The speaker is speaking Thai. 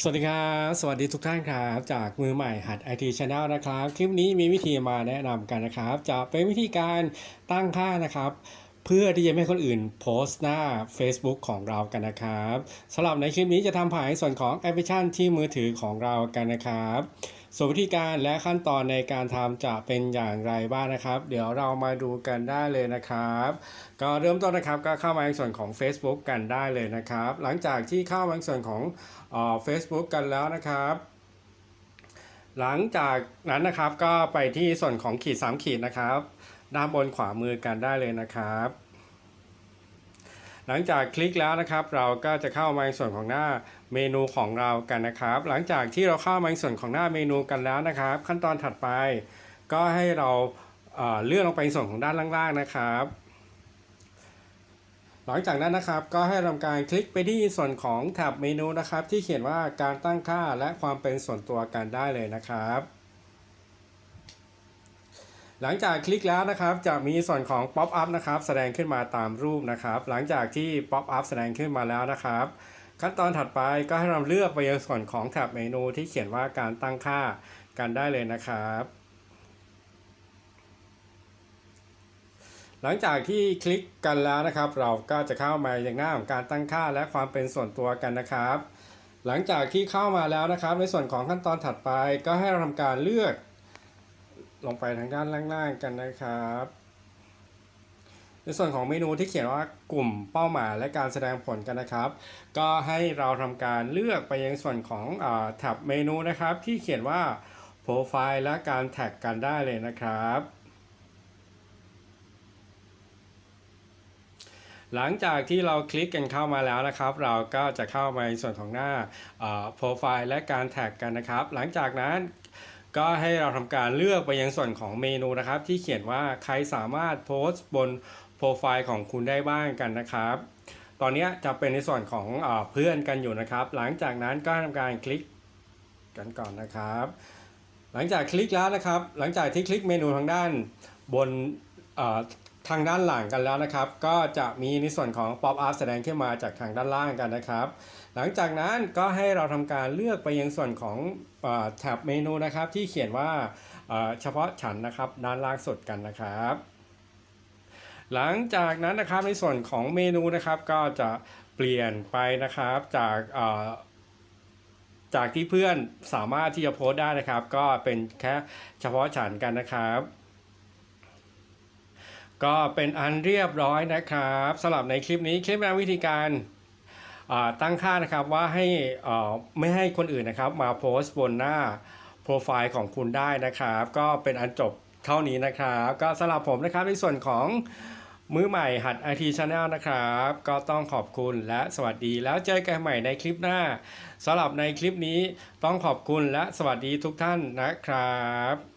สวัสดีครับสวัสดีทุกท่านครับจากมือใหม่หัด IT Channel นะครับ คลิปนี้มีวิธีมาแนะนำกันนะครับ จะเป็นวิธีการตั้งค่านะครับ เพื่อที่จะไม่ให้คนอื่นโพสต์หน้า Facebook ของเรากันนะครับสำหรับในคลิปนี้จะทำผ่านในส่วนของแอปพลิเคชันที่มือถือของเรากันนะครับ ส่วนวิธีการและขั้นตอนในการทำจะเป็นอย่างไรบ้างนะครับ เดี๋ยวเรามาดูกันได้เลยนะครับ ก็เริ่มต้นนะครับก็เข้ามาในส่วนของ Facebook กันได้เลยนะครับ หลังจากที่เข้ามาในส่วนของเฟซบุ๊กกันแล้วนะครับหลังจากนั้นนะครับก็ไปที่ส่วนของขีด 3 ขีดนะครับ ด้านบนขวามือกันได้เลยนะครับ หลังจากคลิกแล้วนะครับ เราก็จะเข้ามาในส่วนของหน้าเมนูของเรากันนะครับ หลังจากที่เราเข้ามาในส่วนของหน้าเมนูกันแล้วนะครับ ขั้นตอนถัดไป ก็ให้เราเเลื่อนลงไปในส่วนของด้านล่างๆนะครับ หลังจากนั้นนะครับก็ให้ทำการคลิกไปที่ส่วนของแท็บเมนูนะครับ ที่เขียนว่าการตั้งค่าและความเป็นส่วนตัวกันได้เลยนะครับ หลังจากคลิกแล้วนะครับจะมีส่วนของ Pop up นะครับแสดงขึ้นมาตามรูปนะครับ หลังจากที่ Pop up แสดงขึ้นมาแล้วนะครับ ขั้นตอนถัดไปก็ให้เราเลือกไปยังส่วนของแท็บเมนูที่เขียนว่าการตั้งค่ากันได้เลยนะครับ หลังจากที่คลิกกันแล้วนะครับ เราก็จะเข้ามาอย่างหน้าของการตั้งค่าและความเป็นส่วนตัวกันนะครับ หลังจากที่เข้ามาแล้วนะครับ ในส่วนของขั้นตอนถัดไปก็ให้เราทำการเลือก ลงไปทางด้านล่างๆกันนะครับ ในส่วนของเมนูที่เขียนว่ากลุ่มเป้าหมายและการแสดงผลกันนะครับ ก็ให้เราทำการเลือกไปยังส่วนของอแท็บเมนูนะครับ ที่เขียนว่าโปรไฟล์และการแท็กกันได้เลยนะครับหลังจากที่เราคลิกกันเข้ามาแล้วนะครับ เราก็จะเข้ามาในส่วนของหน้าโปรไฟล์และการแท็กกันนะครับ หลังจากนั้น ก็ให้เราทำการเลือกไปยังส่วนของเมนูนะครับ ที่เขียนว่าใครสามารถโพสต์บนโปรไฟล์ของคุณได้บ้างกันนะครับ ตอนนี้จะเป็นในส่วนของอเพื่อนกันอยู่นะครับ หลังจากนั้นก็ทำการคลิกกันก่อนนะครับ หลังจากคลิกแล้วนะครับ หลังจากที่คลิกเมนูทางด้านบนางด้านหลังกันแล้วนะครับ ก็จะมีในส่วนของ Pop up แสดงขึ้นมาจากทางด้านล่างกันนะครับ หลังจากนั้นก็ให้เราทำการเลือกไปยังส่วนของอแท็บเมนูนะครับ ที่เขียนว่าเฉพาะฉันนะครับด้านล่างสุดกันนะครับหลังจากนั้นนะครับในส่วนของเมนูนะครับก็จะเปลี่ยนไปนะครับจากจากที่เพื่อนสามารถที่จะโพสต์ได้นะครับ ก็เป็นแค่เฉพาะฉันกันนะครับ ก็เป็นอันเรียบร้อยนะครับสำหรับในคลิปนี้คลิปแนะวิธีการตั้งค่านะครับว่าให้ไม่ให้คนอื่นนะครับ มาโพสต์บนหน้าโปรไฟล์ของคุณได้นะครับ ก็เป็นอันจบเท่านี้นะครับ ก็สำหรับผมนะครับในส่วนของมือใหม่หัด IT Channel นะครับ ก็ต้องขอบคุณและสวัสดีแล้วเจอกันใหม่ในคลิปหน้าสำหรับในคลิปนี้ต้องขอบคุณและสวัสดีทุกท่านนะครับ